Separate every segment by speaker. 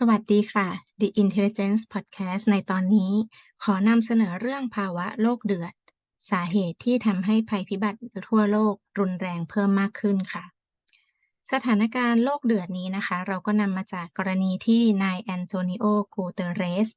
Speaker 1: สวัสดีค่ะ The Intelligence Podcast ในตอนนี้ ขอนำเสนอเรื่องภาวะโลกเดือด สาเหตุที่ทำให้ภัยพิบัติทั่วโลกรุนแรงเพิ่มมากขึ้นค่ะ สถานการณ์โลกเดือดนี้นะคะ เราก็นำมาจากกรณีที่นายแอนโทนิโอกูเตเรส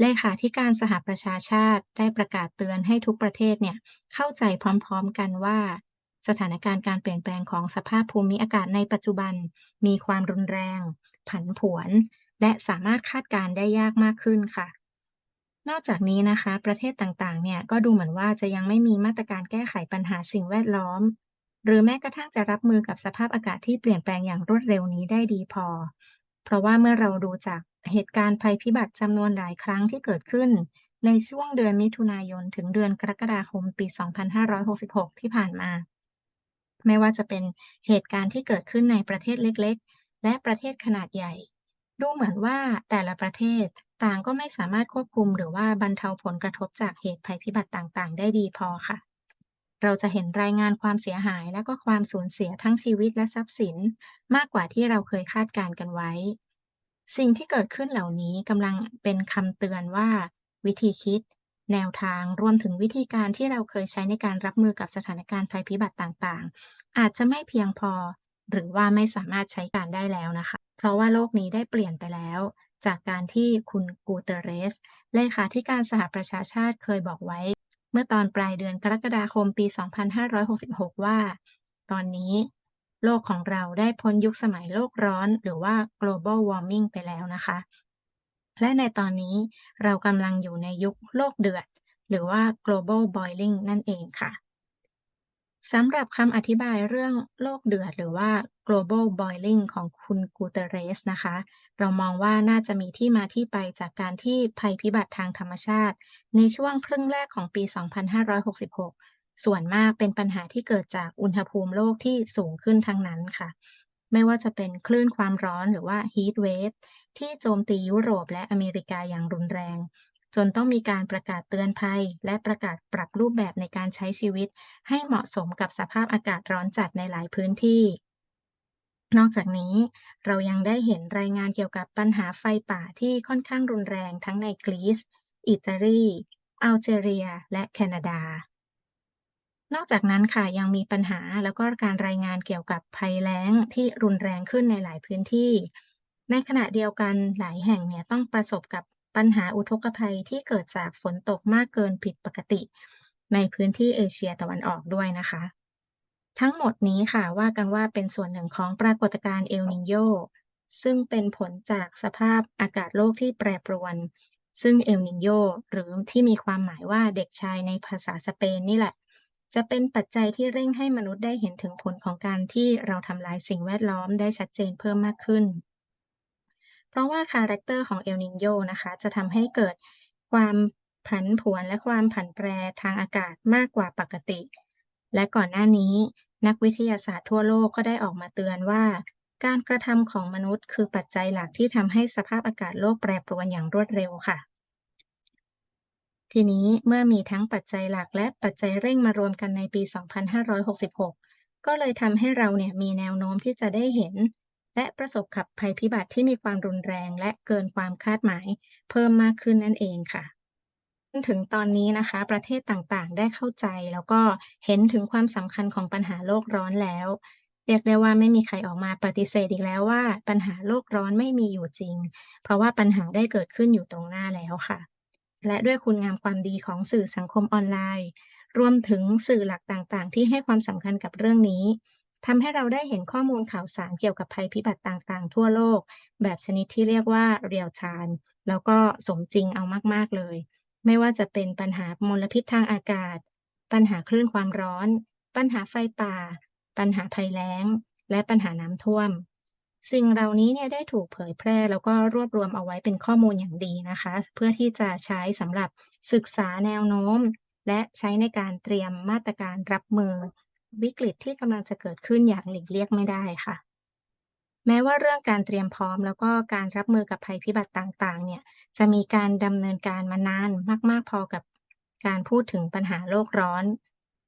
Speaker 1: เลขาธิการสหประชาชาติได้ประกาศเตือนให้ทุกประเทศเนี่ย เข้าใจพร้อมๆกันว่าสถานการณ์การเปลี่ยนแปลงของสภาพภูมิอากาศในปัจจุบัน มีความรุนแรง ผันผวน และสามารถคาดการณ์ได้ยากมากขึ้นค่ะ นอกจากนี้นะคะ ประเทศต่างๆ เนี่ยก็ดูเหมือนว่าจะยังไม่มีมาตรการแก้ไขปัญหาสิ่งแวดล้อม หรือแม้กระทั่งจะรับมือกับสภาพอากาศที่เปลี่ยนแปลงอย่างรวดเร็วนี้ได้ดีพอ เพราะว่าเมื่อเราดูจากเหตุการณ์ภัยพิบัติจำนวนหลายครั้งที่เกิดขึ้น ในช่วงเดือนมิถุนายน ถึงเดือนกรกฎาคมปี 2566 ที่ผ่านมา ไม่ว่าจะเป็นเหตุการณ์ที่เกิดขึ้นในประเทศเล็ก ๆ และประเทศขนาดใหญ่ ดูเหมือนว่าแต่ละประเทศต่างก็ไม่สามารถควบคุมหรือว่าบรรเทาผลกระทบจากเหตุภัยพิบัติต่างๆ ได้ดีพอค่ะ เราจะเห็นรายงานความเสียหายและก็ความสูญเสียทั้งชีวิตและทรัพย์สิน มากกว่าที่เราเคยคาดการณ์กันไว้ สิ่งที่เกิดขึ้นเหล่านี้กำลังเป็นคำเตือนว่า วิธีคิด แนวทางรวมถึงวิธีการที่เราเคยใช้ในการรับมือกับสถานการณ์ภัยพิบัติต่างๆ อาจจะไม่เพียงพอ หรือว่าไม่สามารถใช้การได้แล้วนะคะ เพราะว่าโลกนี้ได้เปลี่ยนไปแล้ว จากการที่คุณกูเตเรส เลขาธิการสหประชาชาติเคยบอกไว้ เมื่อตอนปลายเดือนกรกฎาคมปี 2566 ว่า ตอนนี้ โลกของเราได้พ้นยุคสมัยโลกร้อน หรือว่า global warming ไปแล้วนะคะ และในตอนนี้เรากำลังอยู่ในยุคโลกเดือด หรือว่า global boiling นั่นเองค่ะ สำหรับคำอธิบายเรื่องโลกเดือดหรือว่า global boiling ของคุณกูเตเรสนะคะ เรามองว่าน่าจะมีที่มาที่ไปจากการที่ภัยพิบัติทางธรรมชาติ ในช่วงครึ่งแรกของปี 2566 ส่วนมากเป็นปัญหาที่เกิดจากอุณหภูมิโลกที่สูงขึ้นทั้งนั้นค่ะ ไม่ว่าจะเป็นคลื่นความร้อนหรือว่า heat wave ที่โจมตียุโรปและอเมริกาอย่างรุนแรง นต้องมีการประกาศเตือนภัย และประกาศปรับรูปแบบในการใช้ชีวิต ให้เหมาะสมกับสภาพอากาศร้อนจัดในหลายพื้นที่ นอกจากนี้เรายังได้เห็นรายงานเกี่ยวกับปัญหาไฟป่าที่ค่อนข้างรุนแรงทั้งในกรีซ อิตาลี อัลจีเรีย และแคนาดา นอกจากนั้นค่ะยังมีปัญหาแล้วก็การรายงานเกี่ยวกับภัยแล้งที่รุนแรงขึ้นในหลายพื้นที่ในขณะเดียวกันหลายแห่งเนี่ยต้องประสบกับ ปัญหาอุทกภัยที่เกิดจากฝนตกมากเกินผิดปกติ ในพื้นที่เอเชียตะวันออกด้วยนะคะ ทั้งหมดนี้ค่ะว่ากันว่าเป็นส่วนหนึ่งของปรากฏการณ์เอลนิโยซึ่งเป็นผลจากสภาพอากาศโลกที่แปรปรวน ซึ่งเอลนิโยหรือที่มีความหมายว่าเด็กชายในภาษาสเปนนี่แหละ จะเป็นปัจจัยที่เร่งให้มนุษย์ได้เห็นถึงผลของการที่เราทำลายสิ่งแวดล้อมได้ชัดเจนเพิ่มมากขึ้น เพราะว่าคาแรคเตอร์ของเอลนิโยนะคะจะทำให้เกิดความผันผวนและความผันแปรทางอากาศมากกว่าปกติ และก่อนหน้านี้ นักวิทยาศาสตร์ทั่วโลกก็ได้ออกมาเตือนว่า การกระทำของมนุษย์คือปัจจัยหลักที่ทำให้สภาพอากาศโลกแปรปรวนอย่างรวดเร็วค่ะ ทีนี้เมื่อมีทั้งปัจจัยหลักและปัจจัยเร่งมารวมกันในปี 2566 ก็เลยทำให้เราเนี่ยมีแนวโน้มที่จะได้เห็น และประสบกับภัยพิบัติที่มีความรุนแรงและเกินความคาดหมายเพิ่มมากขึ้นนั่นเองค่ะถึงตอนนี้นะคะ ประเทศต่างๆ ได้เข้าใจแล้วก็เห็นถึงความสำคัญของปัญหาโลกร้อนแล้ว เรียกได้ว่าไม่มีใครออกมาปฏิเสธอีกแล้วว่า ปัญหาโลกร้อนไม่มีอยู่จริง เพราะว่าปัญหาได้เกิดขึ้นอยู่ตรงหน้าแล้วค่ะ และด้วยคุณงามความดีของสื่อสังคมออนไลน์ รวมถึงสื่อหลักต่างๆ ที่ให้ความสำคัญกับเรื่องนี้ ทำให้เราได้เห็นข้อมูลข่าวสารเกี่ยวกับภัยพิบัติต่างๆ ทั่วโลก แบบชนิดที่เรียกว่า real time แล้วก็สมจริงเอามาก ๆ เลย ไม่ว่าจะเป็นปัญหามลพิษทางอากาศ ปัญหาคลื่นความร้อน ปัญหาไฟป่า ปัญหาภัยแล้ง และปัญหาน้ำท่วม สิ่งเหล่านี้เนี่ยได้ถูกเผยแพร่แล้วก็รวบรวมเอาไว้เป็นข้อมูลอย่างดีนะคะ เพื่อที่จะใช้สำหรับศึกษาแนวโน้ม และใช้ในการเตรียมมาตรการรับมือ วิกฤตที่กำลังจะเกิดขึ้นอย่างหลีกเลี่ยงไม่ได้ค่ะ แม้ว่าเรื่องการเตรียมพร้อม แล้วก็การรับมือกับภัยพิบัติต่างๆ เนี่ย จะมีการดำเนินการมานานมาก ๆ พอกับการพูดถึงปัญหาโลกร้อน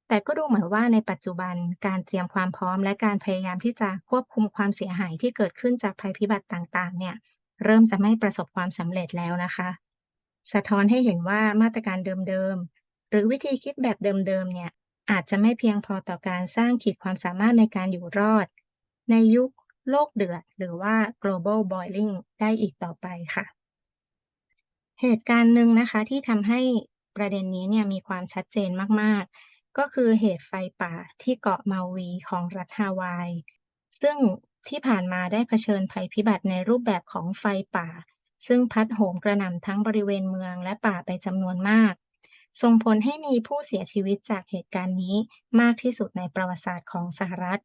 Speaker 1: แต่ก็ดูเหมือนว่าในปัจจุบันการเตรียมความพร้อม และการพยายามที่จะควบคุมความเสียหายที่เกิดขึ้นจากภัยพิบัติต่างๆ เนี่ย เริ่มจะไม่ประสบความสำเร็จแล้วนะคะ สะท้อนให้เห็นว่ามาตรการเดิมๆหรือวิธีคิดแบบเดิมๆเนี่ย อาจจะไม่เพียงพอต่อการสร้างขีดความสามารถในการอยู่รอด ในยุคโลกเดือด หรือว่า global boiling ได้อีกต่อไปค่ะ เหตุการณ์หนึ่งนะคะที่ทำให้ประเด็นนี้เนี่ยมีความชัดเจนมาก ๆ ก็คือเหตุไฟป่าที่เกาะมาวีของรัฐฮาวาย ซึ่งที่ผ่านมาได้เผชิญภัยพิบัติในรูปแบบของไฟป่า ซึ่งพัดโหมกระหน่ำทั้งบริเวณเมืองและป่าไปจำนวนมาก ส่งผลให้มีผู้เสียชีวิตจากเหตุการณ์นี้มากที่สุดในประวัติศาสตร์ของสหรัฐ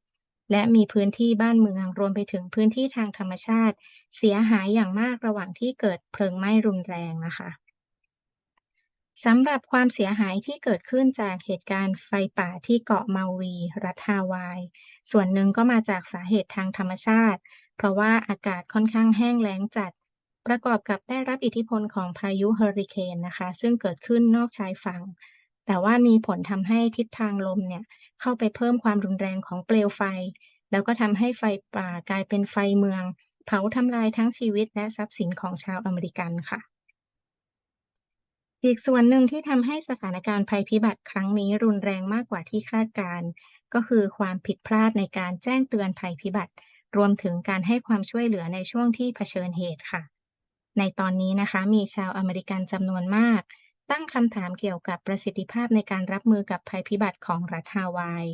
Speaker 1: และมีพื้นที่บ้านเมืองรวมไปถึงพื้นที่ทางธรรมชาติ เสียหายอย่างมากระหว่างที่เกิดเพลิงไหม้รุนแรงนะคะสำหรับความเสียหายที่เกิดขึ้นจากเหตุการณ์ไฟป่าที่เกาะมาวี รัฐฮาวาย ส่วนหนึ่งก็มาจากสาเหตุทางธรรมชาติ เพราะว่าอากาศค่อนข้างแห้งแล้งจัด ประกอบกับได้รับอิทธิพลของพายุเฮอริเคนนะคะ ซึ่งเกิดขึ้นนอกชายฝั่ง แต่ว่ามีผลทำให้ทิศทางลมเนี่ย เข้าไปเพิ่มความรุนแรงของเปลวไฟ แล้วก็ทำให้ไฟป่ากลายเป็นไฟเมือง เผาทำลายทั้งชีวิตและทรัพย์สินของชาวอเมริกันค่ะ อีกส่วนหนึ่งที่ทำให้สถานการณ์ภัยพิบัติครั้งนี้รุนแรงมากกว่าที่คาดการณ์ก็คือความผิดพลาดในการแจ้งเตือนภัยพิบัติ รวมถึงการให้ความช่วยเหลือในช่วงที่เผชิญเหตุค่ะ ในตอนนี้นะคะมีชาวอเมริกันจำนวนมาก ตั้งคำถามเกี่ยวกับประสิทธิภาพในการรับมือกับภัยพิบัติของรัฐฮาวาย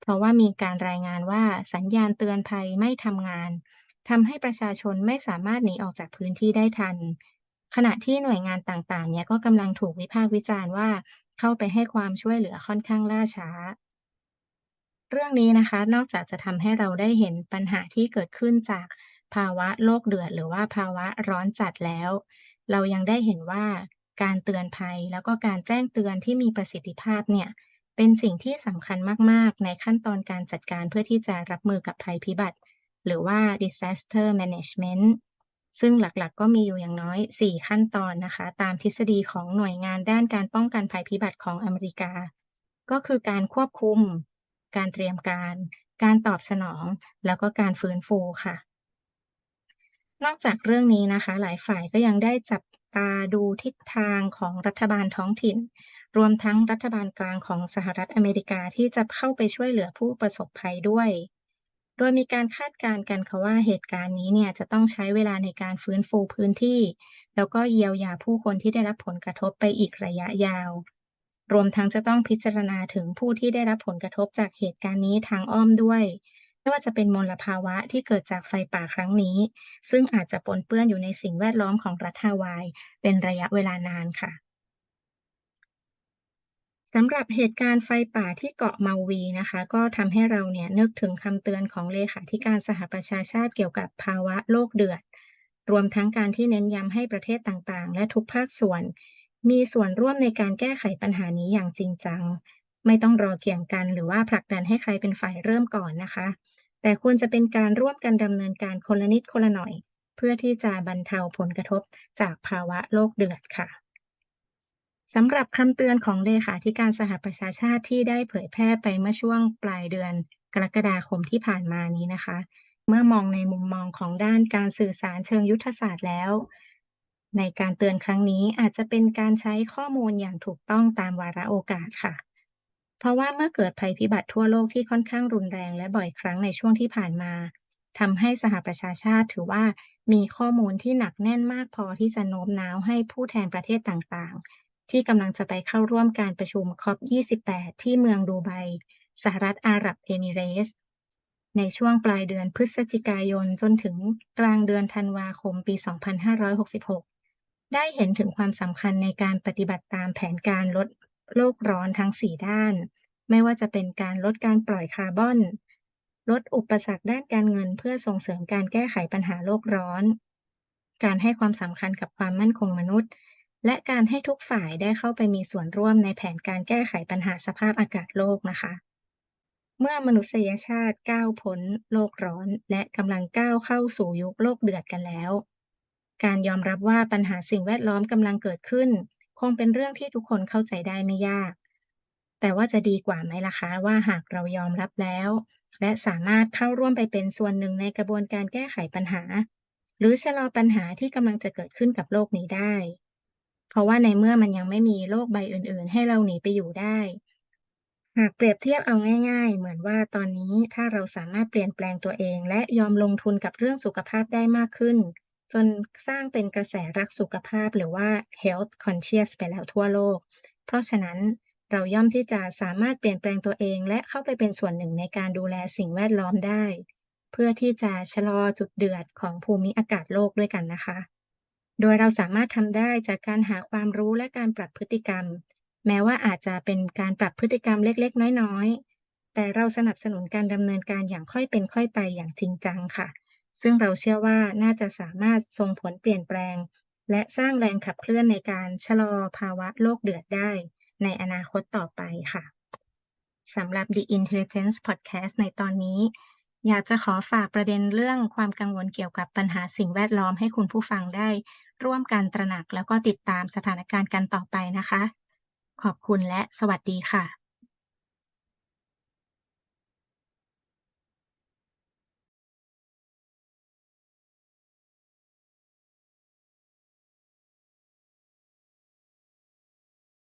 Speaker 1: เพราะว่ามีการรายงานว่าสัญญาณเตือนภัยไม่ทำงานทำให้ประชาชนไม่สามารถหนีออกจากพื้นที่ได้ทัน ขณะที่หน่วยงานต่างๆ เนี่ยก็กำลังถูกวิพากษ์วิจารณ์ว่า เข้าไปให้ความช่วยเหลือค่อนข้างล่าช้า เรื่องนี้นะคะ นอกจากจะทำให้เราได้เห็นปัญหาที่เกิดขึ้นจาก ภาวะโลกเดือดหรือว่าภาวะร้อนจัดแล้ว เรายังได้เห็นว่าการเตือนภัยแล้วก็การแจ้งเตือนที่มีประสิทธิภาพเนี่ยเป็นสิ่งที่สำคัญมาก ๆ ในขั้นตอนการจัดการเพื่อที่จะรับมือกับภัยพิบัติ หรือว่า disaster management ซึ่งหลักๆ ก็มีอยู่อย่างน้อย 4 ขั้นตอนนะคะ ตามทฤษฎีของหน่วยงานด้านการป้องกันภัยพิบัติของอเมริกา ก็คือการควบคุม การเตรียมการ การตอบสนอง แล้วก็การฟื้นฟูค่ะ นอกจากเรื่องนี้นะคะ หลายฝ่ายก็ยังได้จับตาดูทิศทางของรัฐบาลท้องถิ่น รวมทั้งรัฐบาลกลางของสหรัฐอเมริกาที่จะเข้าไปช่วยเหลือผู้ประสบภัยด้วย โดยมีการคาดการณ์กันค่ะว่าเหตุการณ์นี้เนี่ยจะต้องใช้เวลาในการฟื้นฟูพื้นที่ แล้วก็เยียวยาผู้คนที่ได้รับผลกระทบไปอีกระยะยาว รวมทั้งจะต้องพิจารณาถึงผู้ที่ได้รับผลกระทบจากเหตุการณ์นี้ทางอ้อมด้วย ไม่ว่าจะเป็นมลภาวะที่เกิดจากไฟป่าครั้งนี้ ซึ่งอาจจะปนเปื้อนอยู่ในสิ่งแวดล้อมของรัฐฮาวาย เป็นระยะเวลานานค่ะสำหรับเหตุการณ์ไฟป่าที่เกาะมาวีนะคะ ก็ทำให้เราเนี่ยนึกถึงคำเตือนของเลขาธิการสหประชาชาติเกี่ยวกับภาวะโลกเดือด รวมทั้งการที่เน้นย้ำให้ประเทศต่างๆ และทุกภาคส่วน มีส่วนร่วมในการแก้ไขปัญหานี้อย่างจริงจัง ไม่ต้องรอเกี่ยงกันหรือว่าผลักดันให้ใครเป็นฝ่ายเริ่มก่อนนะคะ แต่ควรจะเป็นการร่วมกันดำเนินการคนละนิดคนละหน่อย เพื่อที่จะบรรเทาผลกระทบจากภาวะโลกเดือดค่ะสำหรับคำเตือนของเลขาธิการสหประชาชาติที่ได้เผยแพร่ไปเมื่อช่วงปลายเดือนกรกฎาคมที่ผ่านมานี้นะคะ เมื่อมองในมุมมองของด้านการสื่อสารเชิงยุทธศาสตร์แล้ว ในการเตือนครั้งนี้อาจจะเป็นการใช้ข้อมูลอย่างถูกต้องตามวาระโอกาสค่ะ เพราะว่าเมื่อเกิดภัยพิบัติทั่วโลกที่ค่อนข้างรุนแรงและบ่อยครั้งในช่วงที่ผ่านมาทำให้สหประชาชาติถือว่ามีข้อมูลที่หนักแน่นมากพอที่จะโน้มน้าวให้ผู้แทนประเทศต่างๆ ที่กำลังจะไปเข้าร่วมการประชุมคอป28 ที่เมืองดูไบสหรัฐอาหรับเอมิเรส ในช่วงปลายเดือนพฤศจิกายนจนถึงกลางเดือนธันวาคมปี 2566 ได้เห็นถึงความสำคัญในการปฏิบัติตามแผนการลด โลกร้อนทั้ง 4 ด้าน ไม่ว่าจะเป็นการลดการปล่อยคาร์บอน ลดอุปสรรคด้านการเงิน เพื่อส่งเสริมการแก้ไขปัญหาโลกร้อน การให้ความสำคัญกับความมั่นคงมนุษย์ และการให้ทุกฝ่ายได้เข้าไปมีส่วนร่วมในแผนการแก้ไขปัญหาสภาพอากาศโลกนะคะ เมื่อมนุษยชาติก้าวพ้นโลกร้อน และกำลังก้าวเข้าสู่ยุคโลกเดือดกันแล้ว การยอมรับว่าปัญหาสิ่งแวดล้อมกำลังเกิดขึ้น คงเป็นเรื่องที่ทุกคนเข้าใจได้ไม่ยาก แต่ว่าจะดีกว่าไหมล่ะคะ ว่าหากเรายอมรับแล้ว และสามารถเข้าร่วมไปเป็นส่วนหนึ่งในกระบวนการแก้ไขปัญหา หรือชะลอปัญหาที่กำลังจะเกิดขึ้นกับโลกนี้ได้ เพราะว่าในเมื่อมันยังไม่มีโลกใบอื่น ๆ ให้เราหนีไปอยู่ได้ หากเปรียบเทียบเอาง่าย ๆ เหมือนว่าตอนนี้ถ้าเราสามารถเปลี่ยนแปลงตัวเอง และยอมลงทุนกับเรื่องสุขภาพได้มากขึ้น จนสร้างเป็นกระแสรักสุขภาพหรือว่า health conscious ไปแล้วทั่วโลก เพราะฉะนั้นเราย่อมที่จะสามารถเปลี่ยนแปลงตัวเอง และเข้าไปเป็นส่วนหนึ่งในการดูแลสิ่งแวดล้อมได้ เพื่อที่จะชะลอจุดเดือดของภูมิอากาศโลกด้วยกันนะคะ โดยเราสามารถทำได้จากการหาความรู้และการปรับพฤติกรรม แม้ว่าอาจจะเป็นการปรับพฤติกรรมเล็ก ๆ น้อย ๆ แต่เราสนับสนุนการดำเนินการอย่างค่อยเป็นค่อยไปอย่างจริงจังค่ะ ซึ่งเราเชื่อว่าน่าจะสามารถส่งผลเปลี่ยนแปลง และสร้างแรงขับเคลื่อนในการชะลอภาวะโลกเดือดได้ ในอนาคตต่อไปค่ะสำหรับ The Intelligence Podcast ในตอนนี้ อยากจะขอฝากประเด็นเรื่องความกังวลเกี่ยวกับปัญหาสิ่งแวดล้อมให้คุณผู้ฟังได้ ร่วมกันตระหนักแล้วก็ติดตามสถานการณ์กันต่อไปนะคะ ขอบคุณและสวัสดีค่ะ